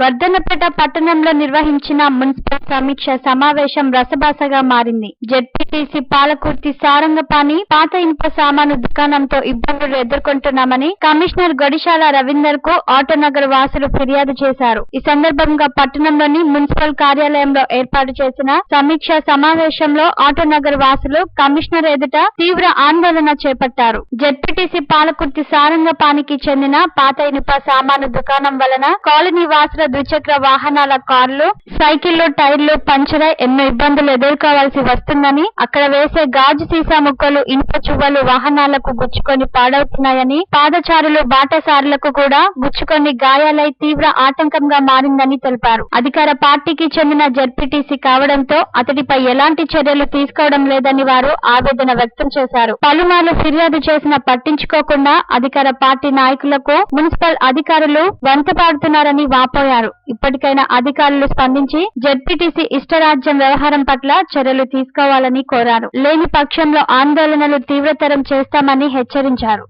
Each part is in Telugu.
వర్ధన్నపేట పట్టణంలో నిర్వహించిన మున్సిపల్ సమీక్ష సమావేశం రసభాసగా మారింది. జెడ్పీటీసీ పాలకుర్తి సారంగపాణి పాత ఇనుప సామాను దుకాణంతో ఇబ్బందులు ఎదుర్కొంటున్నామని కమిషనర్ గడిశాల రవీందర్కు ఆటోనగర్ వాసులు ఫిర్యాదు చేశారు. ఈ సందర్భంగా పట్టణంలోని మున్సిపల్ కార్యాలయంలో ఏర్పాటు చేసిన సమీక్ష సమావేశంలో ఆటోనగర్ వాసులు కమిషనర్ ఎదుట తీవ్ర ఆందోళన చేపట్టారు. జెడ్పీటీసీ పాలకుర్తి సారంగపానికి చెందిన పాత ఇనుప సామాను దుకాణం వలన కాలనీ వాసుల ద్విచక్ర వాహనాల కార్లు సైకిళ్ళు టైర్లు పంచరై ఎన్నో ఇబ్బందులు ఎదుర్కోవాల్సి వస్తుందని అక్కడ వేసే గాజు సీసా ముక్కలు ఇనుప చువ్వలు వాహనాలకు గుచ్చుకొని పాడవుతున్నాయని పాదచారులు బాటసారులకు కూడా గుచ్చుకొని గాయాలై తీవ్ర ఆటంకంగా మారిందని తెలిపారు. అధికార పార్టీకి చెందిన జడ్పీటీసీ కావడంతో అతడిపై ఎలాంటి చర్యలు తీసుకోవడం లేదని వారు ఆవేదన వ్యక్తం చేశారు. పలుమార్లు ఫిర్యాదు చేసిన పట్టించుకోకుండా అధికార పార్టీ నాయకులకు మున్సిపల్ అధికారులు వంతపాడుతున్నారని వాపోయారు. పేర్కొన్నారు ఇప్పటికైనా అధికారులు స్పందించి జడ్పీటీసీ ఇష్టరాజ్యం వ్యవహారం పట్ల చర్యలు తీసుకోవాలని కోరారు. లేని పక్షంలో ఆందోళనలు తీవ్రతరం చేస్తామని హెచ్చరించారు.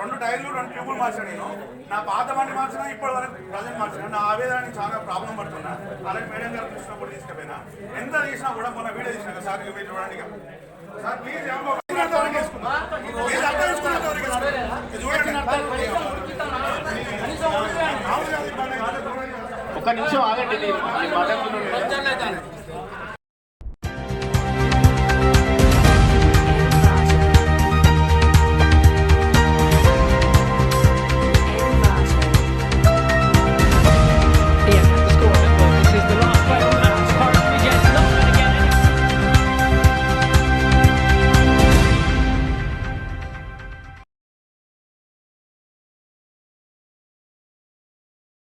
రెండు టైర్లు రెండు ట్యూబులు మార్చాను నేను. నా పాత బండి మార్చినా ఇప్పటి వరకు ప్రజెంట్ మార్చాను. నా ఆవేదనకి చాలా ప్రాబ్లం పడుతున్నా. అలాగే మేడం గారు చూసినప్పుడు తీసుకుపోయినా ఎంత తీసినా కూడా మొన్న వీడియో తీసినా సార్ చూడండి సార్ ప్లీజ్ ఒక్క నిమిషం ఆగండి మాట్లాడుతున్నాను.